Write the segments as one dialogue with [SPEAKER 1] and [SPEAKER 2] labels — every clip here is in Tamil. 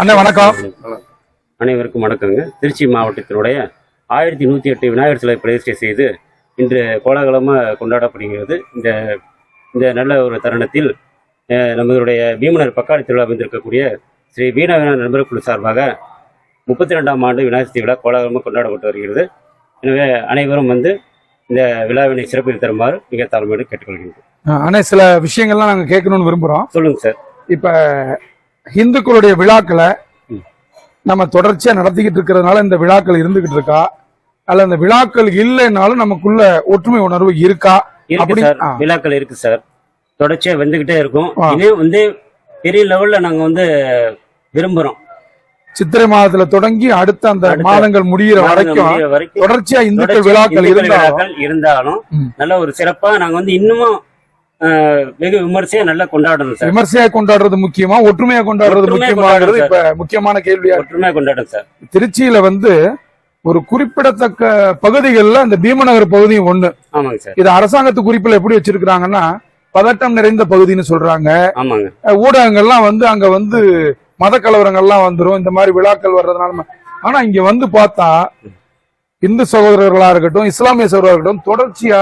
[SPEAKER 1] அண்ணா வணக்கம்.
[SPEAKER 2] அனைவருக்கும் வணக்கங்க. திருச்சி மாவட்டத்தினுடைய ஆயிரத்தி நூற்றி எட்டு விநாயகர் சிலை பிரதிஷ்டை செய்து இன்று கோலாகலமாக கொண்டாடப்படுகிறது. இந்த இந்த நல்ல ஒரு தருணத்தில் நம்மளுடைய பீமனர் பக்காளி திருவிழா வந்திருக்கக்கூடிய ஸ்ரீ வீண விநாயகர் நண்பர் குழு சார்பாக முப்பத்தி ரெண்டாம் ஆண்டு விநாயகர் சதுர்த்தி விழா கோலாகலமாக கொண்டாடப்பட்டு வருகிறது. எனவே அனைவரும் வந்து இந்த விழாவினை சிறப்பில் தருமாறு மிக தாழ்மையோடு கேட்டுக்கொள்கின்றோம்.
[SPEAKER 1] அண்ணா சில விஷயங்கள்லாம் நாங்க கேட்கணும்னு விரும்புறோம்.
[SPEAKER 2] சொல்லுங்க சார்.
[SPEAKER 1] இப்ப இந்துக்களுடைய விழாக்களை. நம்ம தொடர்ச்சியா நடத்திக்கிட்டு இருக்கிறதுனால இந்த விழாக்கள் இருந்துகிட்டு இருக்கா அல்ல இந்த விழாக்கள் இல்லைன்னாலும் நமக்குள்ள ஒற்றுமை உணர்வு இருக்கா அப்படி-.
[SPEAKER 2] விழாக்கள் இருக்கு சார் தொடர்ச்சியா வந்துகிட்டே இருக்கும். இதே வந்து பெரிய லெவல்ல நாங்க வந்து விரும்புறோம்
[SPEAKER 1] சித்திரை மாதத்துல தொடங்கி அடுத்த அந்த மாதங்கள் முடியிற
[SPEAKER 2] நாங்க
[SPEAKER 1] வரைக்கும் தொடர்ச்சியா இந்துக்கள் விழாக்கள் இருந்தாலும்.
[SPEAKER 2] நல்ல ஒரு சிறப்பா நாங்க வந்து இன்னமும் வெகு விமர்சையா நல்லா கொண்டாடணும் சார்.
[SPEAKER 1] விமர்சையா கொண்டாடுறது முக்கியமா? ஒற்றுமையா கொண்டாடுறது முக்கியமாங்கிறது இப்ப முக்கியமான கேள்வியா.
[SPEAKER 2] ஒற்றுமையா கொண்டாடணும் சார்.
[SPEAKER 1] திருச்சியில வந்து ஒரு குறிப்பிடத்தக்க பகுதிகள்ல இந்த பீமநகர் பகுதியும் ஒண்ணு.
[SPEAKER 2] ஆமாங்க சார்.
[SPEAKER 1] இது அரசாங்கத்து குறிப்புல எப்படி வச்சிருக்காங்கன்னா பதட்டம் நிறைந்த பகுதின்னு சொல்றாங்க. ஊடகங்கள்லாம் வந்து அங்க வந்து மத கலவரங்கள்லாம் வந்துரும். இந்த மாதிரி விழாக்கள் வர்றதுனால ஆனா இங்க வந்து பார்த்தா இந்து சகோதரர்களா இருக்கட்டும் இஸ்லாமிய சகோதரர்களா இருக்கட்டும் தொடர்ச்சியா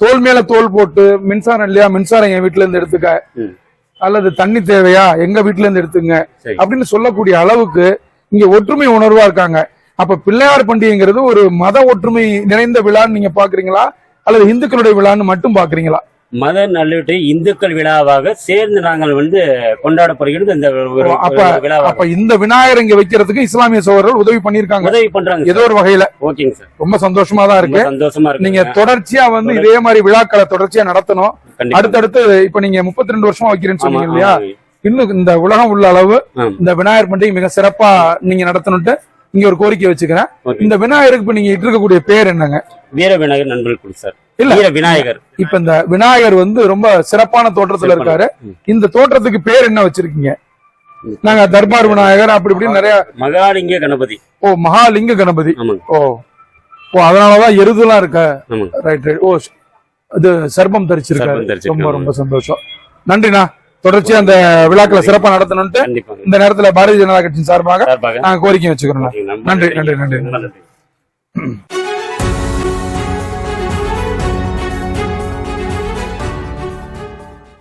[SPEAKER 1] தோல் மேல தோல் போட்டு மின்சாரம் இல்லையா? மின்சாரம் என் வீட்டுல இருந்து எடுத்துக்க. அல்லது தண்ணி தேவையா? எங்க வீட்டுல இருந்து எடுத்துங்க. அப்படின்னு சொல்லக்கூடிய அளவுக்கு இங்க ஒற்றுமை உணர்வா இருக்காங்க. அப்ப பிள்ளையார் பண்டிகைங்கிறது ஒரு மத ஒற்றுமை நிறைந்த விழான்னு நீங்க பாக்குறீங்களா? அல்லது இந்துக்களுடைய விழான்னு மட்டும் பாக்குறீங்களா?
[SPEAKER 2] மத நல்லிட்டு இந்துக்கள் விழாவாக சேர்ந்து நாங்கள் வந்து கொண்டாடப்படுகிறது இந்த
[SPEAKER 1] அப்ப- இந்த விநாயகர் இங்க வைக்கிறதுக்கு இஸ்லாமிய சகோதரர்கள் உதவி பண்ணிருக்காங்க
[SPEAKER 2] உதவி பண்றாங்க
[SPEAKER 1] ஏதோ ஒரு வகையில.
[SPEAKER 2] ஓகேங்க சார்.
[SPEAKER 1] ரொம்ப சந்தோஷமா தான் இருக்கு.
[SPEAKER 2] சந்தோஷமா இருக்கு.
[SPEAKER 1] நீங்க தொடர்ச்சியா வந்து இதே மாதிரி விழாக்களை தொடர்ச்சியா நடத்தணும். அடுத்தடுத்து இப்ப நீங்க முப்பத்தி ரெண்டு வருஷமா வைக்கிறேன்னு சொன்னீங்க இல்லையா. இன்னும் இந்த உலகம் உள்ள அளவு. இந்த விநாயகர் பண்டிகை மிக சிறப்பா நீங்க நடத்தணும்ட்டு இங்க ஒரு கோரிக்கை வச்சுக்கிறேன். இந்த விநாயகருக்கு இப்ப நீங்க இட்டு இருக்கக்கூடிய பேர் என்னங்க?
[SPEAKER 2] வீர விநாயகர் நண்பர்கள் சார்.
[SPEAKER 1] இல்ல.
[SPEAKER 2] விநாயகர்.
[SPEAKER 1] இப்ப இந்த விநாயகர் வந்து ரொம்ப சிறப்பான தோற்றத்துல இருக்காரு. இந்த தோற்றத்துக்கு பேர் என்ன வச்சிருக்கீங்க? நாங்க தர்பார் விநாயகர் அப்படி இப்படி நிறைய
[SPEAKER 2] மகாலிங்க கணபதி.
[SPEAKER 1] ஓ மகாலிங்க கணபதி. ஓ. ஓ அதனாலதான் எருதுலாம் இருக்க. ரைட் ரைட் ஓ இது சர்பம் தரிச்சிருக்காரு. ரொம்ப ரொம்ப சந்தோஷம். நன்றிண்ணா. தொடர்ச்சி அந்த விழாக்களை சிறப்பா நடத்தணும்ட்டு இந்த நேரத்துல பாரதிய ஜனதா கட்சியின்
[SPEAKER 2] சார்பாக
[SPEAKER 1] நாங்க கோரிக்கை வச்சுக்கிறோம் நன்றி, நன்றி, நன்றி.
[SPEAKER 2] நன்றி.